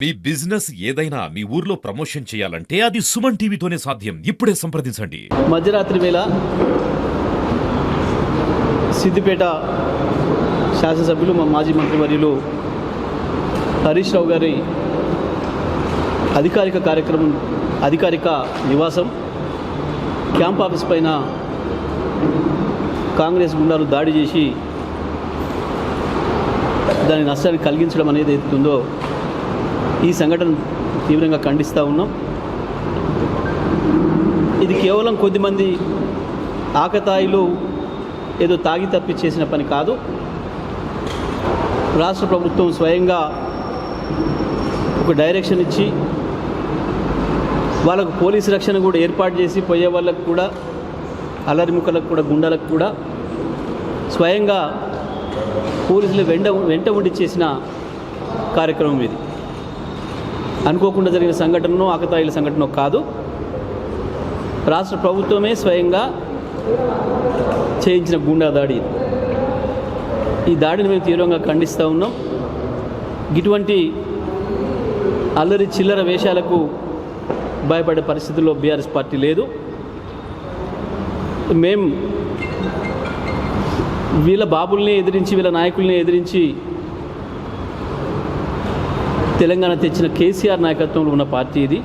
మీ business ఏదైనా మీ ఊర్లో promotion చేయాలంటే అది సుమన్ టీవీతోనే సాధ్యం. ఇప్పుడే సంప్రదించండి. మధ్యరాత్రి వేళ సిద్దిపేట శాసనసభ్యులు మా మాజీ మంత్రివర్యులు హరీష్ రావు గారి అధికారిక కార్యక్రమం అధికారిక నివాసం క్యాంప్ ఆఫీస్ పైన కాంగ్రెస్ గుండాలు దాడి చేసి దాని నష్టాన్ని కలిగించడం అనేది ఎత్తుందో ఈ సంఘటన తీవ్రంగా ఖండిస్తూ ఉన్నాం. ఇది కేవలం కొద్దిమంది ఆకతాయిలు ఏదో తాగి తప్పి చేసిన పని కాదు. రాష్ట్ర ప్రభుత్వం స్వయంగా ఒక డైరెక్షన్ ఇచ్చి వాళ్ళకు పోలీసు రక్షణ కూడా ఏర్పాటు చేసి పోయే వాళ్ళకు కూడా అల్లరిముఖలకు కూడా గుండాలకు కూడా స్వయంగా పోలీసులు వెంట వెంట ఉండి చేసిన కార్యక్రమం ఇది. అనుకోకుండా జరిగిన సంఘటనను ఆకతాయిల సంఘటన కాదు. రాష్ట్ర ప్రభుత్వమే స్వయంగా చేయించిన గూండా దాడి ఈ దాడిని మేము తీవ్రంగా ఖండిస్తూ ఉన్నాం. ఇటువంటి అల్లరి చిల్లర వేషాలకు భయపడే పరిస్థితుల్లో బీఆర్ఎస్ పార్టీ లేదు. మేం వీళ్ళ బాబుల్ని ఎదిరించి వీళ్ళ నాయకుల్ని ఎదిరించి తెలంగాణ తెచ్చిన కేసీఆర్ నాయకత్వంలో ఉన్న పార్టీ ఇది.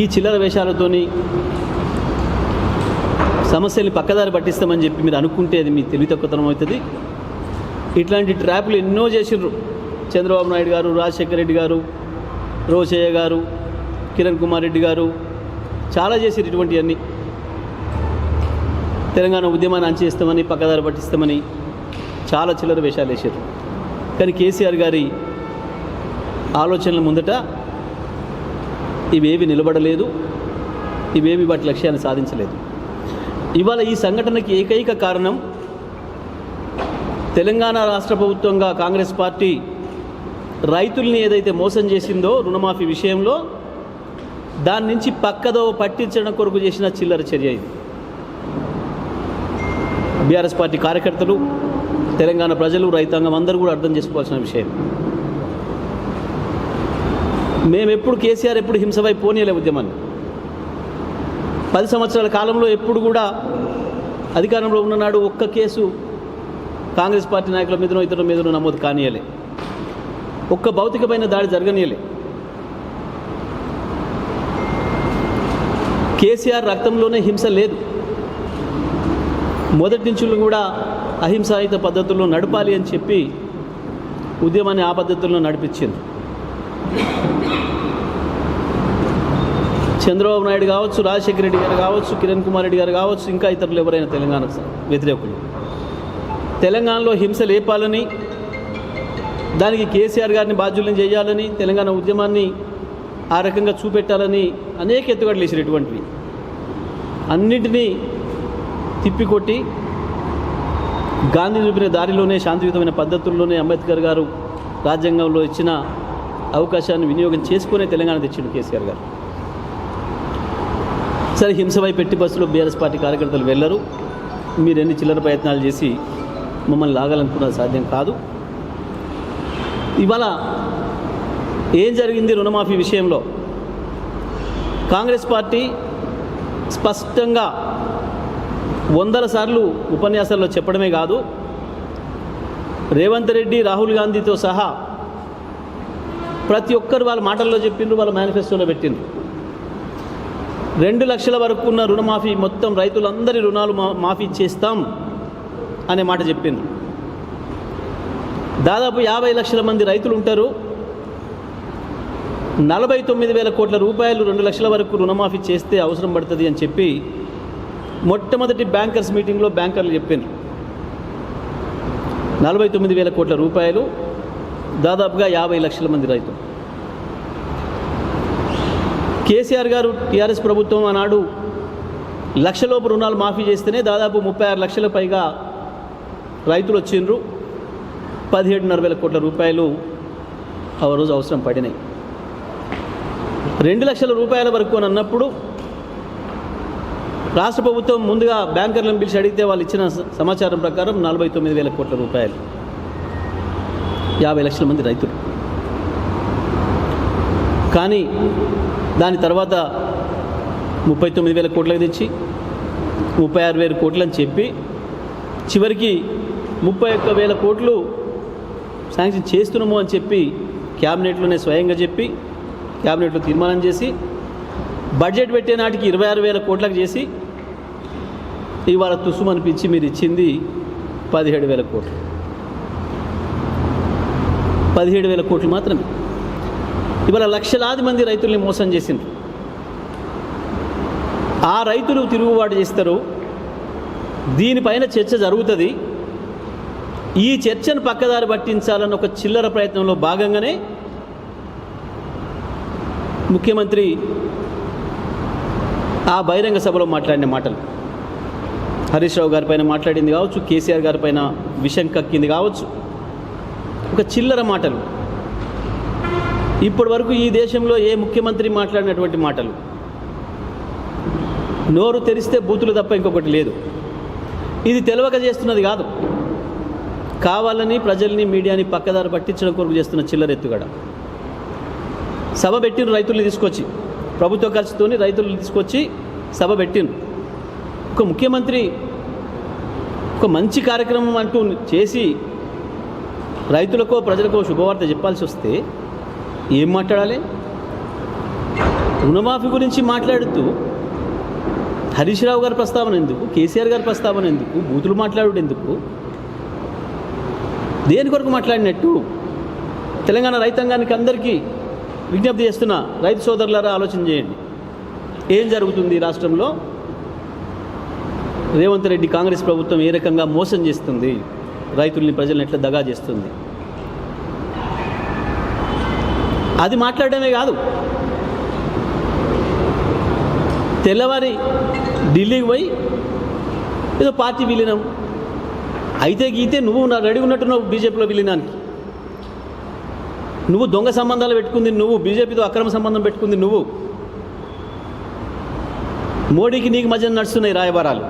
ఈ చిల్లర వేషాలతోని సమస్యల్ని పక్కదారి పట్టిస్తామని చెప్పి మీరు అనుకుంటే అది మీ తెలివి తక్కువతనం అవుతుంది. ఇట్లాంటి ట్రాప్లు ఎన్నో చేసిర్రు. చంద్రబాబు నాయుడు గారు రాజశేఖర రెడ్డి గారు రోచయ్య గారు కిరణ్ కుమార్ రెడ్డి గారు చాలా చేసిర్రు ఇటువంటివన్నీ తెలంగాణ ఉద్యమాన్ని అంచేస్తామని పక్కదారి పట్టిస్తామని చాలా చిల్లర వేషాలు వేసారు కానీ కేసీఆర్ గారి ఆలోచనల ముందట ఇవేవి నిలబడలేదు ఇవేవి వాటి లక్ష్యాన్ని సాధించలేదు. ఇవాళ ఈ సంఘటనకి ఏకైక కారణం తెలంగాణ రాష్ట్ర ప్రభుత్వంగా కాంగ్రెస్ పార్టీ రైతుల్ని ఏదైతే మోసం చేసిందో రుణమాఫీ విషయంలో దాని నుంచి పక్కదో పట్టించడం కొరకు చేసిన చిల్లర చర్య ఇది. బీఆర్ఎస్ పార్టీ కార్యకర్తలు తెలంగాణ ప్రజలు రైతాంగం అందరూ కూడా అర్థం చేసుకోవాల్సిన విషయం. మేము ఎప్పుడు కేసీఆర్ ఎప్పుడు హింసపై పోనీయలే ఉద్యమాన్ని. పది సంవత్సరాల కాలంలో ఎప్పుడు కూడా అధికారంలో ఉన్ననాడు ఒక్క కేసు కాంగ్రెస్ పార్టీ నాయకుల మీదనో ఇతరుల మీదనో నమోదు కానియలే. ఒక్క భౌతికమైన దాడి జరగనీయలే. కేసీఆర్ రక్తంలోనే హింస లేదు. మొదటి నుంచి కూడా అహింసాయుత పద్ధతుల్లో నడపాలి అని చెప్పి ఉద్యమాన్ని ఆ పద్ధతుల్లో నడిపించింది. చంద్రబాబు నాయుడు కావచ్చు రాజశేఖర రెడ్డి గారు కావచ్చు కిరణ్ కుమార్ రెడ్డి గారు కావచ్చు ఇంకా ఇతరులు ఎవరైనా తెలంగాణ వ్యతిరేకులు. తెలంగాణలో హింస లేపాలని దానికి కేసీఆర్ గారిని బాధ్యులను చేయాలని తెలంగాణ ఉద్యమాన్ని ఆ రకంగా చూపెట్టాలని అనేక ఎత్తుగడలు వేసినటువంటివి అన్నింటినీ తిప్పికొట్టి గాంధీ చూపిన దారిలోనే శాంతియుతమైన పద్ధతుల్లోనే అంబేద్కర్ గారు రాజ్యాంగంలో ఇచ్చిన అవకాశాన్ని వినియోగం చేసుకునే తెలంగాణ తెచ్చిండు కేసీఆర్ గారు. సరే హింసపై పెట్టి బస్సులో బీఆర్ఎస్ పార్టీ కార్యకర్తలు వెళ్ళరు. మీరు ఎన్ని చిల్లర ప్రయత్నాలు చేసి మమ్మల్ని లాగాలనుకున్నది సాధ్యం కాదు. ఇవాళ ఏం జరిగింది రుణమాఫీ విషయంలో? కాంగ్రెస్ పార్టీ స్పష్టంగా వందల సార్లు ఉపన్యాసాల్లో చెప్పడమే కాదు రేవంత్ రెడ్డి రాహుల్ గాంధీతో సహా ప్రతి ఒక్కరు వాళ్ళ మాటల్లో చెప్పిండ్రు వాళ్ళ మేనిఫెస్టోలో పెట్టిండ్రు. రెండు లక్షల వరకు ఉన్న రుణమాఫీ మొత్తం రైతులందరి రుణాలు మా మాఫీ చేస్తాం అనే మాట చెప్పిండ్రు. దాదాపు యాభై లక్షల మంది రైతులు ఉంటారు. నలభై తొమ్మిది వేల కోట్ల రూపాయలు రెండు లక్షల వరకు రుణమాఫీ చేస్తే అవసరం పడుతుంది అని చెప్పి మొట్టమొదటి బ్యాంకర్స్ మీటింగ్లో బ్యాంకర్లు చెప్పారు నలభై తొమ్మిది వేల కోట్ల రూపాయలు దాదాపుగా యాభై లక్షల మంది రైతులు. కేసీఆర్ గారు టీఆర్ఎస్ ప్రభుత్వం ఆనాడు లక్షలోపు రుణాలు మాఫీ చేస్తేనే దాదాపు ముప్పై ఆరు లక్షల పైగా రైతులు వచ్చిండ్రు. పదిహేడున్నర వేల కోట్ల రూపాయలు ఆ రోజు అవసరం పడినాయి. రెండు లక్షల రూపాయల వరకు అని అన్నప్పుడు రాష్ట్ర ప్రభుత్వం ముందుగా బ్యాంకర్లను పిలిచి అడిగితే వాళ్ళు ఇచ్చిన సమాచారం ప్రకారం నలభై తొమ్మిది వేల కోట్ల రూపాయలు. యాభై లక్షల మంది రైతులు. కానీ దాని తర్వాత ముప్పై తొమ్మిది వేల కోట్లకు తెచ్చి ముప్పై ఆరు వేల కోట్లు అని చెప్పి చివరికి ముప్పై ఒక్క వేల కోట్లు శాంక్షన్ చేస్తున్నాము అని చెప్పి క్యాబినెట్లోనే స్వయంగా చెప్పి క్యాబినెట్లో తీర్మానం చేసి బడ్జెట్ పెట్టే నాటికి ఇరవై ఆరు వేల కోట్లకు చేసి ఇవాళ తుసుము అనిపించి మీరు ఇచ్చింది పదిహేడు వేల కోట్లు. పదిహేడు వేల కోట్లు మాత్రమే. ఇవాళ లక్షలాది మంది రైతుల్ని మోసం చేసిండ్రు. ఆ రైతులు తిరుగుబాటు చేస్తారు. దీనిపైన చర్చ జరుగుతుంది. ఈ చర్చను పక్కదారి పట్టించాలన్న ఒక చిల్లర ప్రయత్నంలో భాగంగానే ముఖ్యమంత్రి ఆ బహిరంగ సభలో మాట్లాడిన మాటలు. హరీష్ రావు గారి పైన మాట్లాడింది కావచ్చు కేసీఆర్ గారి పైన విషం కక్కింది కావచ్చు. ఒక చిల్లర మాటలు. ఇప్పటి వరకు ఈ దేశంలో ఏ ముఖ్యమంత్రి మాట్లాడినటువంటి మాటలు? నోరు తెరిస్తే బూతులు తప్ప ఇంకొకటి లేదు. ఇది తెలవక చేస్తున్నది కాదు. కావాలని ప్రజల్ని మీడియాని పక్కదారి పట్టించడం కొరకు చేస్తున్న చిల్లర ఎత్తుగడ సభ పెట్టిన రైతుల్ని తీసుకొచ్చి. ప్రభుత్వ ఖర్చుతోని రైతులు తీసుకొచ్చి సభ పెట్టిండ్రు. ఒక ముఖ్యమంత్రి ఒక మంచి కార్యక్రమం అంటూ చేసి రైతులకో ప్రజలకో శుభవార్త చెప్పాల్సి వస్తే ఏం మాట్లాడాలి? రుణమాఫీ గురించి మాట్లాడుతూ హరీష్ రావు గారి ప్రస్తావన ఎందుకు? కేసీఆర్ గారి ప్రస్తావన ఎందుకు? బూతులు మాట్లాడు ఎందుకు? దేని కొరకు మాట్లాడినట్టు? తెలంగాణ రైతాంగానికి అందరికీ విజ్ఞప్తి చేస్తున్న రైతు సోదరులారా ఆలోచన చేయండి. ఏం జరుగుతుంది రాష్ట్రంలో? రేవంత్ రెడ్డి కాంగ్రెస్ ప్రభుత్వం ఏ రకంగా మోసం చేస్తుంది? రైతుల్ని ప్రజల్ని ఎట్లా దగా చేస్తుంది? అది మాట్లాడమే కాదు. తెల్లవారి ఢిల్లీకి పోయి ఏదో పార్టీ విలీనం. అయితే గీతే నువ్వు నా రెడీ ఉన్నట్టున్నావు బీజేపీలో విలీనానికి. నువ్వు దొంగ సంబంధాలు పెట్టుకుంది నువ్వు బీజేపీతో అక్రమ సంబంధం పెట్టుకుంది నువ్వు. మోడీకి నీకు మధ్య నడుస్తున్నాయి రాయబారాలు.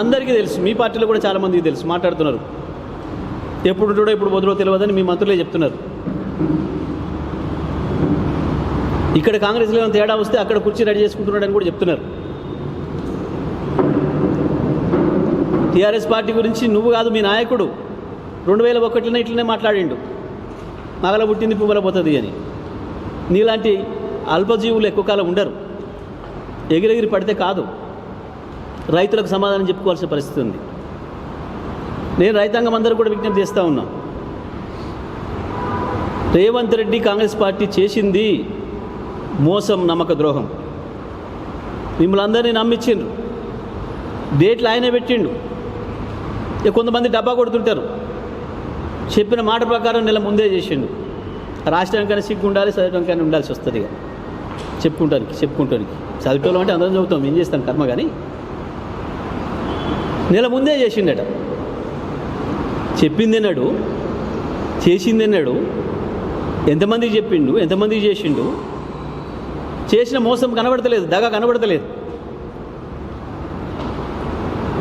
అందరికీ తెలుసు మీ పార్టీలో కూడా చాలామందికి తెలుసు మాట్లాడుతున్నారు. ఎప్పుడు ఉంటాడో ఇప్పుడు వదిలో తెలియదని మీ మంత్రులే చెప్తున్నారు. ఇక్కడ కాంగ్రెస్లో ఏమైనా తేడా వస్తే అక్కడ కుర్చీ రెడీ చేసుకుంటున్నాడని కూడా చెప్తున్నారు. టీఆర్ఎస్ పార్టీ గురించి నువ్వు కాదు మీ నాయకుడు. రెండు వేల ఒకటిలో ఇట్లనే మాట్లాడిండు. మగల పుట్టింది పువ్వుల పోతుంది అని. నీలాంటి అల్పజీవులు ఎక్కువ కాలం ఉండరు. ఎగిరెగిరి పడితే కాదు. రైతులకు సమాధానం చెప్పుకోవాల్సిన పరిస్థితి ఉంది. నేను రైతాంగం అందరూ కూడా విజ్ఞప్తి చేస్తూ ఉన్నా. రేవంత్ రెడ్డి కాంగ్రెస్ పార్టీ చేసింది మోసం నమ్మక ద్రోహం. మిమ్మల్ని అందరినీ నమ్మించిండ్రు డేట్లు ఆయనే పెట్టిండు. ఇక కొంతమంది డబ్బా కొడుతుంటారు. చెప్పిన మాట ప్రకారం నెల ముందే చేసిండు. రాష్ట్రానికైనా సిగ్గు ఉండాలి చదవడానికైనా ఉండాల్సి వస్తుంది ఇక. చెప్పుకుంటానికి చెప్పుకుంటానికి. చదివేవాళ్ళం అంటే అందరం చదువుతాం ఏం చేస్తాం కర్మ కానీ? నెల ముందే చేసిండట. చెప్పింది అన్నాడు చేసింది అన్నాడు ఎంతమందికి చెప్పిండు ఎంతమందికి చేసిండు? చేసిన మోసం కనబడతలేదు దగ కనబడతలేదు.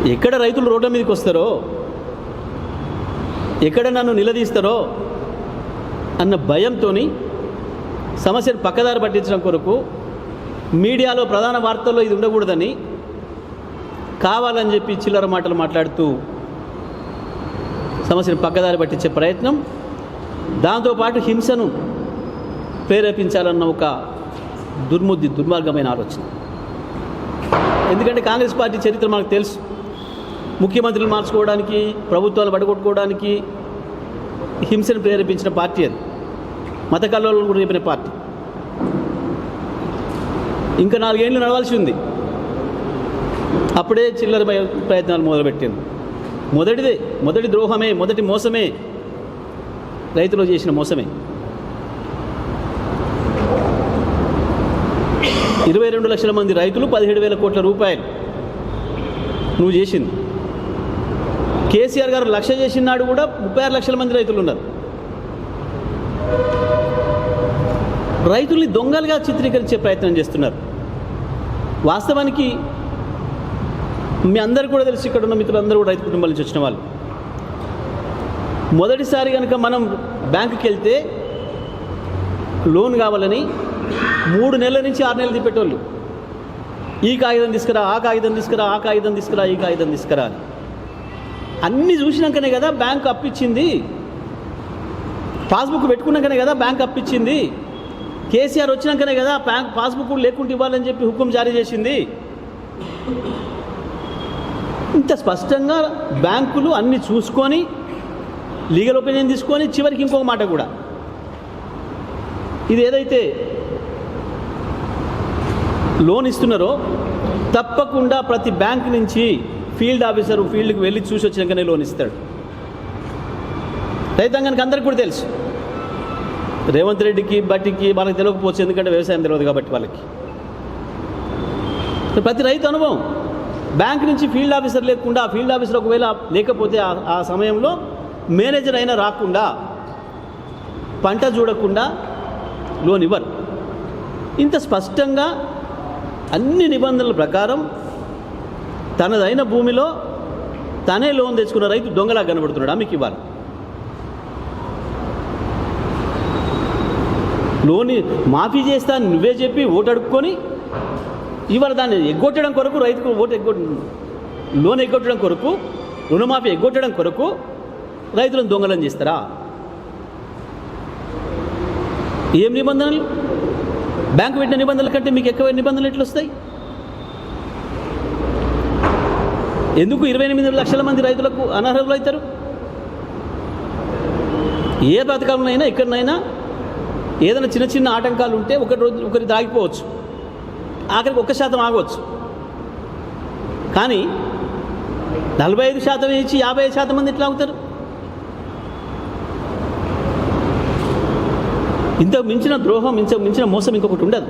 ఎక్కడ రైతులు రోడ్ల మీదకి వస్తారో? ఎక్కడ నన్ను నిలదీస్తారో అన్న భయంతో సమస్యను పక్కదారి పట్టించడం కొరకు మీడియాలో ప్రధాన వార్తల్లో ఇది ఉండకూడదని కావాలని చెప్పి చిల్లర మాటలు మాట్లాడుతూ సమస్యను పక్కదారి పట్టించే ప్రయత్నం దాంతోపాటు హింసను ప్రేరేపించాలన్న ఒక దుర్ముద్ది దుర్మార్గమైన ఆలోచన. ఎందుకంటే కాంగ్రెస్ పార్టీ చరిత్ర మనకు తెలుసు. ముఖ్యమంత్రులు మార్చుకోవడానికి ప్రభుత్వాలు పడగొట్టుకోవడానికి హింసను ప్రేరేపించిన పార్టీ అది. మత కల్లోలను కూడా రేపిన పార్టీ. ఇంకా నాలుగేళ్ళు నడవాల్సి ఉంది. అప్పుడే చిల్లర ప్రయత్నాలు మొదలుపెట్టింది. మొదటిదే మొదటి ద్రోహమే మొదటి మోసమే రైతులు చేసిన మోసమే. ఇరవై రెండు లక్షల మంది రైతులు పదిహేడు వేల కోట్ల రూపాయలు నువ్వు చేసింది. కేసీఆర్ గారు లక్ష చేసిన నాడు కూడా ముప్పై ఆరు లక్షల మంది రైతులు ఉన్నారు. రైతుల్ని దొంగలుగా చిత్రీకరించే ప్రయత్నం చేస్తున్నారు. వాస్తవానికి మీ అందరు కూడా తెలిసి ఇక్కడ ఉన్న మిత్రులందరూ కూడా రైతు కుటుంబాల నుంచి వచ్చిన వాళ్ళు. మొదటిసారి కనుక మనం బ్యాంకుకి వెళ్తే లోన్ కావాలని మూడు నెలల నుంచి ఆరు నెలలు తిప్పేటోళ్ళు. ఈ కాగితం తీసుకురా ఆ కాగితం తీసుకురా ఆ కాగితం తీసుకురా ఈ కాగితం తీసుకురా అని. అన్నీ చూసినాకనే కదా బ్యాంక్ అప్పిచ్చింది. పాస్బుక్ పెట్టుకున్నాకనే కదా బ్యాంక్ అప్పిచ్చింది. కేసీఆర్ వచ్చినాకనే కదా బ్యాంక్ పాస్బుక్ లేకుండా ఇవ్వాలని చెప్పి హుకుం జారీ చేసింది. ఇంత స్పష్టంగా బ్యాంకులు అన్ని చూసుకొని లీగల్ ఒపీనియన్ తీసుకొని చివరికి ఇంకొక మాట కూడా. ఇది ఏదైతే లోన్ ఇస్తున్నారో తప్పకుండా ప్రతి బ్యాంక్ నుంచి ఫీల్డ్ ఆఫీసర్ ఫీల్డ్కి వెళ్ళి చూసి వచ్చినాకనే లోన్ ఇస్తాడు. రైతాంగానికి అందరికి కూడా తెలుసు. రేవంత్ రెడ్డికి బట్టికి వాళ్ళకి తెలియకపోవచ్చు ఎందుకంటే వ్యవసాయం తెలియదు కాబట్టి వాళ్ళకి. ప్రతి రైతు అనుభవం. బ్యాంక్ నుంచి ఫీల్డ్ ఆఫీసర్ లేకుండా ఆ ఫీల్డ్ ఆఫీసర్ ఒకవేళ లేకపోతే ఆ- ఆ సమయంలో మేనేజర్ అయినా రాకుండా పంట చూడకుండా లోన్ ఇవ్వరు. ఇంత స్పష్టంగా అన్ని నిబంధనల ప్రకారం తనదైన భూమిలో తనే లోన్ తెచ్చుకున్న రైతు దొంగలా కనబడుతున్నాడా మీకు ఇవ్వాలి. లోన్ మాఫీ చేస్తా అని నువ్వే చెప్పి ఓటు అడుక్కొని ఇవాళ దాన్ని ఎగ్గొట్టడం కొరకు రైతుకు ఓటు ఎగ్గొట్ట లోన్ ఎగ్గొట్టడం కొరకు రుణమాఫీ ఎగ్గొట్టడం కొరకు రైతులను దొంగలం చేస్తారా? ఏం నిబంధనలు? బ్యాంకు పెట్టిన నిబంధనల కంటే మీకు ఎక్కువ నిబంధనలు ఎట్లొస్తాయి? ఎందుకు ఇరవై ఎనిమిది లక్షల మంది రైతులకు అనర్హులు అవుతారు ఏ పథకంలోనైనా ఎక్కడనైనా ఏదైనా చిన్న చిన్న ఆటంకాలు ఉంటే ఒకటి రోజు ఒకరి దాగిపోవచ్చు. ఆఖరికి ఒక్క శాతం ఆగవచ్చు. కానీ నలభై ఐదు శాతం ఇచ్చి యాభై ఐదు శాతం మంది ఎట్లా అవుతారు ఇంత మించిన ద్రోహం ఇంత మించిన మోసం ఇంకొకటి ఉండదు.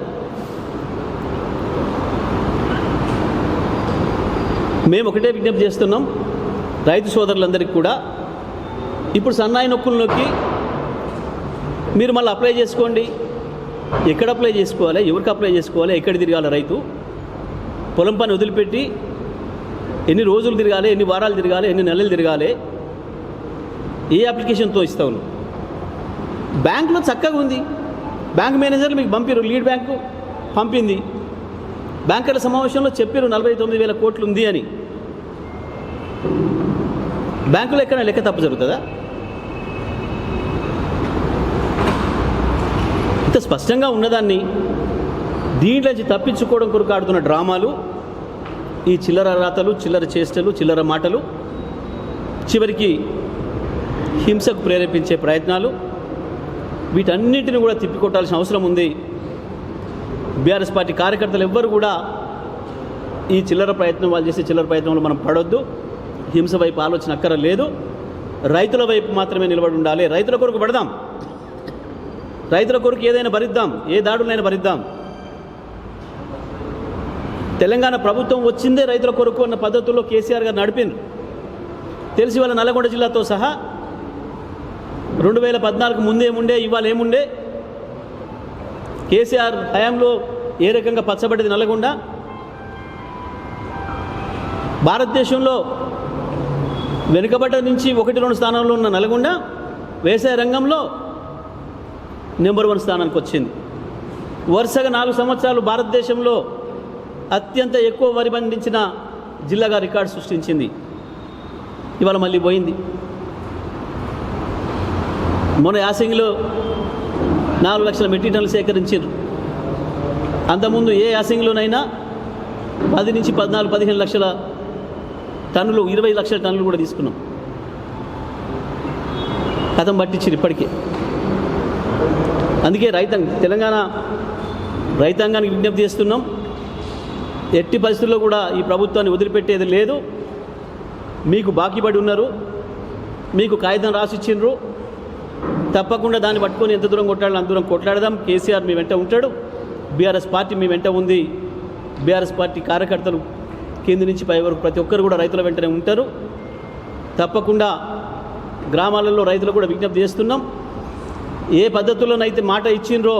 మేము ఒకటే విజ్ఞప్తి చేస్తున్నాం. రైతు సోదరులందరికీ కూడా. ఇప్పుడు సన్నాయి నొక్కుల్లోకి మీరు మళ్ళీ అప్లై చేసుకోండి. ఎక్కడ అప్లై చేసుకోవాలి? ఎవరికి అప్లై చేసుకోవాలి? ఎక్కడ తిరగాలి రైతు? పొలం పని వదిలిపెట్టి ఎన్ని రోజులు తిరగాలి? ఎన్ని వారాలు తిరగాలి? ఎన్ని నెలలు తిరగాలి? ఏ అప్లికేషన్తో ఇస్తావు బ్యాంకులో చక్కగా ఉంది. బ్యాంక్ మేనేజర్ మీకు పంపారు లీడ్ బ్యాంకు పంపింది. బ్యాంకర్ల సమావేశంలో చెప్పారు నలభై తొమ్మిది వేల కోట్లు ఉంది అని. బ్యాంకులో ఎక్కడ లెక్క తప్పు జరుగుతుందా? ఇంత స్పష్టంగా ఉన్నదాన్ని దీంట్లోంచి తప్పించుకోవడం కొరకు ఆడుతున్న డ్రామాలు ఈ చిల్లర రాతలు చిల్లర చేష్టలు చిల్లర మాటలు చివరికి హింసకు ప్రేరేపించే ప్రయత్నాలు వీటన్నిటిని కూడా తిప్పికొట్టాల్సిన అవసరం ఉంది. బీఆర్ఎస్ పార్టీ కార్యకర్తలు ఎవ్వరు కూడా ఈ చిల్లర ప్రయత్నం వాళ్ళు చేసే చిల్లర ప్రయత్నంలో మనం పడొద్దు. హింస వైపు ఆలోచన అక్కర లేదు రైతుల వైపు మాత్రమే నిలబడి ఉండాలి. రైతుల కొరకు పడదాం. రైతుల కొరకు ఏదైనా భరిద్దాం. ఏ దాడులైనా భరిద్దాం. తెలంగాణ ప్రభుత్వం వచ్చిందే రైతుల కొరకు అన్న పద్ధతుల్లో కేసీఆర్ గారు నడిపింది తెలిసి వాళ్ళ నల్గొండ జిల్లాతో సహా రెండు వేల పద్నాలుగు ముందేముండే ఇవాళ ఏముండే? కేసీఆర్ హయాంలో ఏ రకంగా పచ్చబడ్డది నల్లగొండ? భారతదేశంలో వెనుకబడ్డ నుంచి ఒకటి రెండు స్థానంలో ఉన్న నల్గొండ వ్యవసాయ రంగంలో నెంబర్ వన్ స్థానానికి వచ్చింది. వరుసగా నాలుగు సంవత్సరాలు భారతదేశంలో అత్యంత ఎక్కువ వరి పండించిన జిల్లాగా రికార్డు సృష్టించింది. ఇవాళ మళ్ళీ పోయింది. మొన్న యాసింగ్లో నాలుగు లక్షల మెట్రిక్ టన్నులు సేకరించారు. అంతకుముందు ఏ యాసింగ్లోనైనా పది నుంచి పద్నాలుగు పదిహేను లక్షల టన్నులు ఇరవై లక్షల టన్నులు కూడా తీసుకున్నాం. కథం పట్టించారు ఇప్పటికే. అందుకే రైతాంగ తెలంగాణ రైతాంగానికి విజ్ఞప్తి చేస్తున్నాం. ఎట్టి పరిస్థితుల్లో కూడా ఈ ప్రభుత్వాన్ని వదిలిపెట్టేది లేదు. మీకు బాకీ పడి ఉన్నారు. మీకు కాగితం రాసిచ్చిండ్రు. తప్పకుండా దాన్ని పట్టుకొని ఎంత దూరం కొట్లాడాలి అంత దూరం కొట్లాడదాం. కేసీఆర్ మీ వెంట ఉంటాడు. బీఆర్ఎస్ పార్టీ మీ వెంట ఉంది. బీఆర్ఎస్ పార్టీ కార్యకర్తలు కింది నుంచి పై వరకు ప్రతి ఒక్కరు కూడా రైతుల వెంటనే ఉంటారు. తప్పకుండా గ్రామాలలో రైతులు కూడా విజ్ఞప్తి చేస్తున్నాం. ఏ పద్ధతుల్లోనైతే మాట ఇచ్చిండ్రో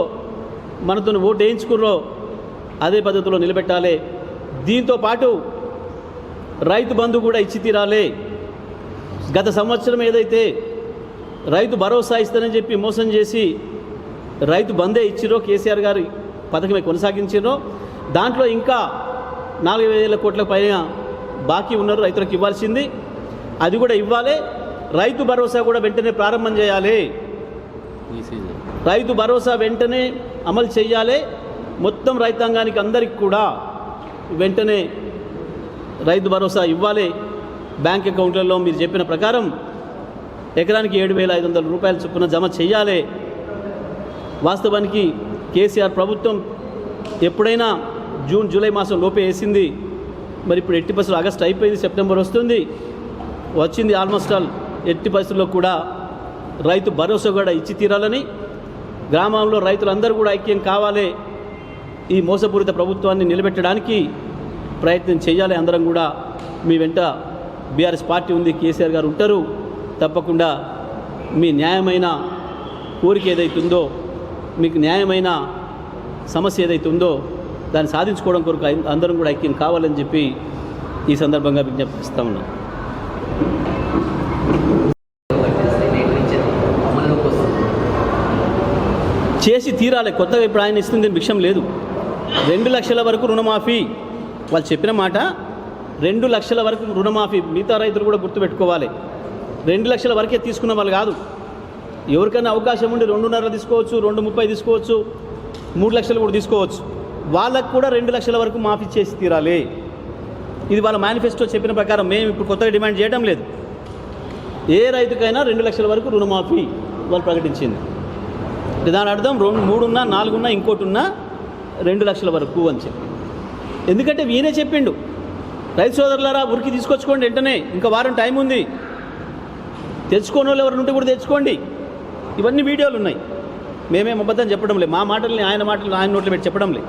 మనతో ఓటు వేయించుకుర్రో అదే పద్ధతిలో నిలబెట్టాలి. దీంతో పాటు రైతు బంధు కూడా ఇచ్చి తీరాలి గత సంవత్సరం ఏదైతే రైతు భరోసా ఇస్తానని చెప్పి మోసం చేసి రైతు బందే ఇచ్చిరో కేసీఆర్ గారి పథకమే కొనసాగించిరో దాంట్లో ఇంకా నాలుగు వేల కోట్ల పైన బాకీ ఉన్నారు రైతులకు ఇవ్వాల్సింది. అది కూడా ఇవ్వాలి. రైతు భరోసా కూడా వెంటనే ప్రారంభం చేయాలి. రైతు భరోసా వెంటనే అమలు చేయాలి. మొత్తం రైతాంగానికి అందరికి కూడా వెంటనే రైతు భరోసా ఇవ్వాలి. బ్యాంక్ అకౌంట్లలో మీరు చెప్పిన ప్రకారం ఎకరానికి ఏడు వేల ఐదు వందల రూపాయల చొప్పున జమ చేయాలి. వాస్తవానికి కేసీఆర్ ప్రభుత్వం ఎప్పుడైనా జూన్ జూలై మాసం లోపే వేసింది. మరి ఇప్పుడు ఎట్టి పరిస్థితులు ఆగస్ట్ అయిపోయింది సెప్టెంబర్ వస్తుంది. వచ్చింది ఆల్మోస్ట్ ఆల్ ఎట్టి పరిస్థితుల్లో కూడా రైతు భరోసా కూడా ఇచ్చి తీరాలని గ్రామంలో రైతులందరూ కూడా ఐక్యం కావాలి. ఈ మోసపూరిత ప్రభుత్వాన్ని నిలబెట్టడానికి ప్రయత్నం చేయాలి. అందరం కూడా మీ వెంట బీఆర్ఎస్ పార్టీ ఉంది కేసీఆర్ గారు ఉంటారు. తప్పకుండా మీ న్యాయమైన కోరిక ఏదైతుందో మీకు న్యాయమైన సమస్య ఏదైతుందో దాన్ని సాధించుకోవడం కొరకు అందరం కూడా ఐక్యం కావాలని చెప్పి ఈ సందర్భంగా విజ్ఞప్తిస్తా ఉన్నాం. చేసి తీరాలి. కొత్తగా ఇప్పుడు ఆయన ఇస్తుంది భిక్షం లేదు. రెండు లక్షల వరకు రుణమాఫీ. వాళ్ళు చెప్పిన మాట రెండు లక్షల వరకు రుణమాఫీ. మిగతా రైతులు కూడా గుర్తుపెట్టుకోవాలి. రెండు లక్షల వరకే తీసుకున్న వాళ్ళు కాదు. ఎవరికైనా అవకాశం ఉండి రెండున్నర తీసుకోవచ్చు రెండు ముప్పై తీసుకోవచ్చు మూడు లక్షలు కూడా తీసుకోవచ్చు. వాళ్ళకు కూడా రెండు లక్షల వరకు మాఫీ చేసి తీరాలి. ఇది వాళ్ళ మేనిఫెస్టో చెప్పిన ప్రకారం మేము ఇప్పుడు కొత్తగా డిమాండ్ చేయడం లేదు. ఏ రైతుకైనా రెండు లక్షల వరకు రుణమాఫీ వాళ్ళు ప్రకటించింది. దాని అర్థం రెండు మూడున్నా నాలుగున్నా ఇంకోటి ఉన్నా రెండు లక్షల వరకు అని చెప్పి. ఎందుకంటే ఈయనే చెప్పిండు రైతు సోదరులారా ఉరికి తీసుకొచ్చుకోండి వెంటనే ఇంకా వారం టైం ఉంది. తెచ్చుకోని వాళ్ళు ఎవరు ఉంటే కూడా తెచ్చుకోండి ఇవన్నీ వీడియోలు ఉన్నాయి. మేమేం అబద్ధం చెప్పడం లేదు. మా మాటల్ని ఆయన మాటలు ఆయన నోట్లో పెట్టి చెప్పడం లేదు.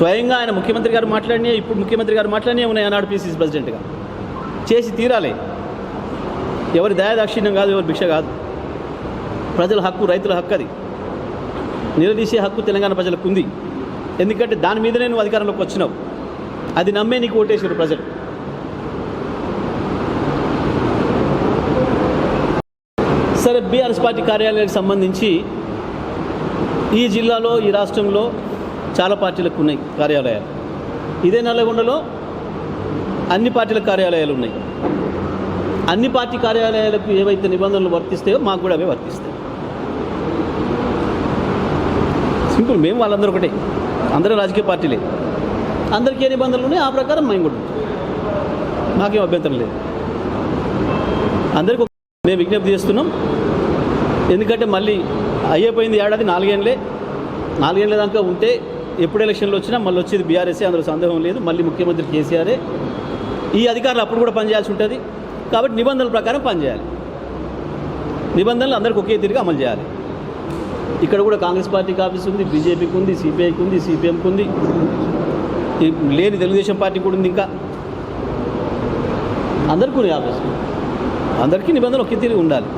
స్వయంగా ఆయన ముఖ్యమంత్రి గారు మాట్లాడినా ఇప్పుడు ముఖ్యమంత్రి గారు మాట్లాడినా ఉన్నాయి ఆనాడు పీసీసీ ప్రెసిడెంట్గా. చేసి తీరాలి. ఎవరి దయాదాక్షిణ్యం కాదు ఎవరి భిక్ష కాదు. ప్రజల హక్కు రైతుల హక్కు అది. నిలదీసే హక్కు తెలంగాణ ప్రజలకు ఉంది. ఎందుకంటే దాని మీదనే నువ్వు అధికారంలోకి వచ్చినావు. అది నమ్మే నీకు ఓటేసారు ప్రజలు. సరే బీఆర్ఎస్ పార్టీ కార్యాలయానికి సంబంధించి ఈ జిల్లాలో ఈ రాష్ట్రంలో చాలా పార్టీలకు ఉన్నాయి కార్యాలయాలు. ఇదే నల్లగొండలో అన్ని పార్టీల కార్యాలయాలు ఉన్నాయి. అన్ని పార్టీ కార్యాలయాలకు ఏవైతే నిబంధనలు వర్తిస్తాయో మాకు కూడా అవే వర్తిస్తాయి. సింపుల్ మేము వాళ్ళందరూ ఒకటే. అందరూ రాజకీయ పార్టీలే. అందరికీ ఏ నిబంధనలు ఉన్నాయి? ఆ ప్రకారం మేము కూడా మాకేం అభ్యంతరం లేదు. అందరికీ మేము విజ్ఞప్తి చేస్తున్నాం. ఎందుకంటే మళ్ళీ అయ్యిపోయింది ఏడాది నాలుగేళ్ళే నాలుగేళ్ళ దాకా ఉంటే ఎప్పుడు ఎలక్షన్లు వచ్చినా మళ్ళీ వచ్చేది బీఆర్ఎస్ఏ అందులో సందేహం లేదు. మళ్ళీ ముఖ్యమంత్రి కేసీఆరే ఈ అధికారులు అప్పుడు కూడా పనిచేయాల్సి ఉంటుంది. కాబట్టి నిబంధనల ప్రకారం పనిచేయాలి. నిబంధనలు అందరికీ ఒకే తీరుగా అమలు చేయాలి. ఇక్కడ కూడా కాంగ్రెస్ పార్టీకి ఆఫీస్ ఉంది బీజేపీకి ఉంది సిపిఐకి ఉంది సిపిఎంకి ఉంది. లేని తెలుగుదేశం పార్టీ కూడా ఉంది ఇంకా. అందరికీ ఉంది ఆఫీస్. అందరికీ నిబంధనలు ఒకే తీరుగా ఉండాలి.